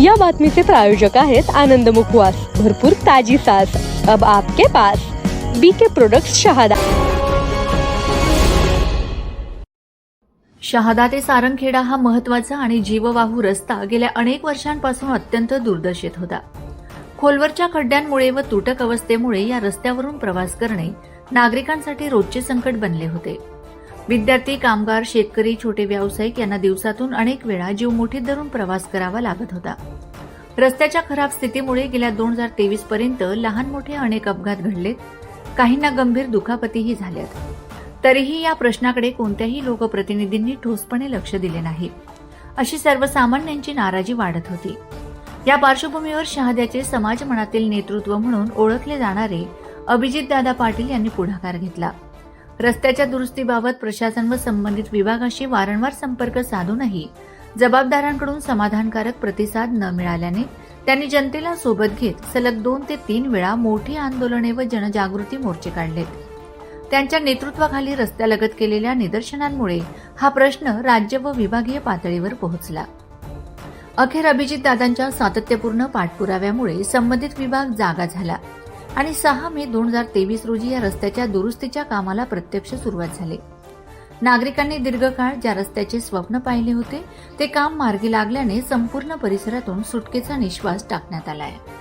या बातमीचे प्रायोजक आहेत आनंद मुखवास. भरपूर ताजी सास अब आपके पास बीके प्रोडक्ट्स शहादा. शहादा ते सारंगखेडा हा महत्त्वाचा आणि जीववाहू रस्ता गेल्या अनेक वर्षांपासून अत्यंत दुर्दशेत होता. खोलवरच्या खड्ड्यांमुळे व तुटक अवस्थेमुळे या रस्त्यावरून प्रवास करणे नागरिकांसाठी रोजचे संकट बनले होते. विद्यार्थी कामगार शेतकरी छोटे व्यावसायिक यांना दिवसातून अनेक वेळा जीव मुठीत धरून प्रवास करावा लागत होता. रस्त्याच्या खराब स्थितीमुळे गेल्या दोन हजार तेवीस पर्यंत लहान मोठे अनेक अपघात घडलेत. काहींना गंभीर दुखापतीही झाल्यात. तरीही या प्रश्नाकडे कोणत्याही लोकप्रतिनिधींनी ठोसपणे लक्ष दिले नाही. अशी सर्वसामान्यांची नाराजी वाढत होती. या पार्श्वभूमीवर शहाद्याचे समाज मनातील नेतृत्व म्हणून ओळखले जाणारे अभिजितदादा पाटील यांनी पुढाकार घेतला. रस्त्याच्या दुरुस्तीबाबत प्रशासन व संबंधित विभागाशी वारंवार संपर्क साधूनही जबाबदारांकडून समाधानकारक प्रतिसाद न मिळाल्याने त्यांनी जनतेला सोबत घेत सलग दोन ते तीन वेळा मोठी आंदोलने व जनजागृती मोर्चे काढलेत. त्यांच्या नेतृत्वाखाली रस्त्यालगत केलेल्या निदर्शनांमुळे हा प्रश्न राज्य व विभागीय पातळीवर पोहोचला. अखेर अभिजित दादांच्या सातत्यपूर्ण पाठपुराव्यामुळे संबंधित विभाग जागा झाला. आणि सहा मे दोन हजार तेवीस रोजी या रस्त्याच्या दुरुस्तीच्या कामाला प्रत्यक्ष सुरुवात झाली. नागरिकांनी दीर्घकाळ ज्या रस्त्याचे स्वप्न पाहिले होते ते काम मार्गी लागल्याने संपूर्ण परिसरातून सुटकेचा निश्वास टाकण्यात आला आहे